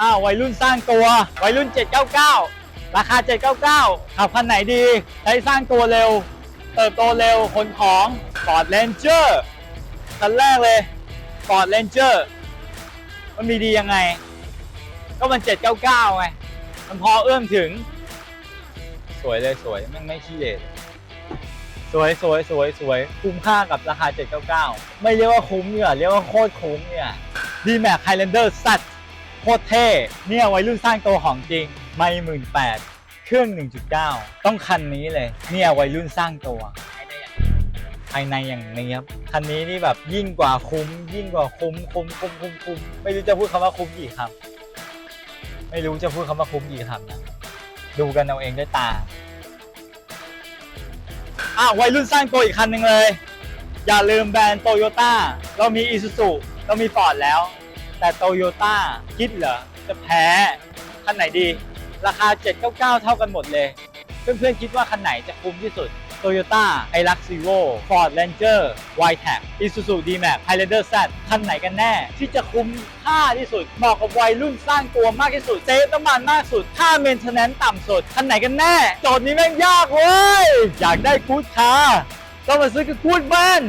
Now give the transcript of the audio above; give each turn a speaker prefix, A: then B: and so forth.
A: อ้าววัยรุ่นสร้างตัว วัยรุ่น 799 ราคา 799 ขับคันไหนดีใช้สร้างตัวเร็ว เติบโตเร็วขนของ Ford Ranger คันแรกเลย Ford Ranger มันมีดียังไง ก็มัน 799 ไง มันพอเอื้อมถึง สวยเลยสวยแม่ไม่ขี้เหร่สวยสวยสวยสวย คุ้มค่ากับราคา 799 ไม่เรียกว่าคุ้มเนี่ยเรียกว่าโคตรคุ้มเนี่ย d m a x Highlander สัตว์ โคตรเท่ เนี่ยวัยรุ่นสร้างตัวของจริง ไม่หมื่นแปดเครื่อง 1.9 ต้องคันนี้เลย เนี่ยวัยรุ่นสร้างตัว ภายในอย่างนี้ครับ คันนี้นี่แบบยิ่งกว่าคุ้ม ยิ่งกว่าคุ้มคุ้มคุ้มคุ้มคุ้มไม่รู้จะพูดคำว่าคุ้มกี่คำไม่รู้จะพูดคำว่าคุ้มกี่คำนะดูกันเอาเองด้วยตาอะวัยรุ่นสร้างตัวอีกคันหนึ่งเลย อย่าลืมแบรนด์โตโยต้าเรามีอีซูซูเรามีฟอร์ดแล้ว แต่โตโยต้าคิดเหรอ จะแพ้คันไหนดี ราคา 799 เท่ากันหมดเลย เพื่อนๆคิดว่าคันไหนจะคุ้มที่สุด Toyota h i l u x e v o Ford Ranger y t e c Isuzu D-Max Highlander Z คันไหนกันแน่ ที่จะคุ้มค่าที่สุด เหมาะกับวัยรุ่นสร้างตัวมากที่สุดเซฟน้ำมันมากสุด ค่าเมนเทนแนนต่ำสุด คันไหนกันแน่ โจทย์นี้แม่งยากเว้ย อยากได้กู๊ดคาร์ต้องมาซื้อกับกู๊ดแมน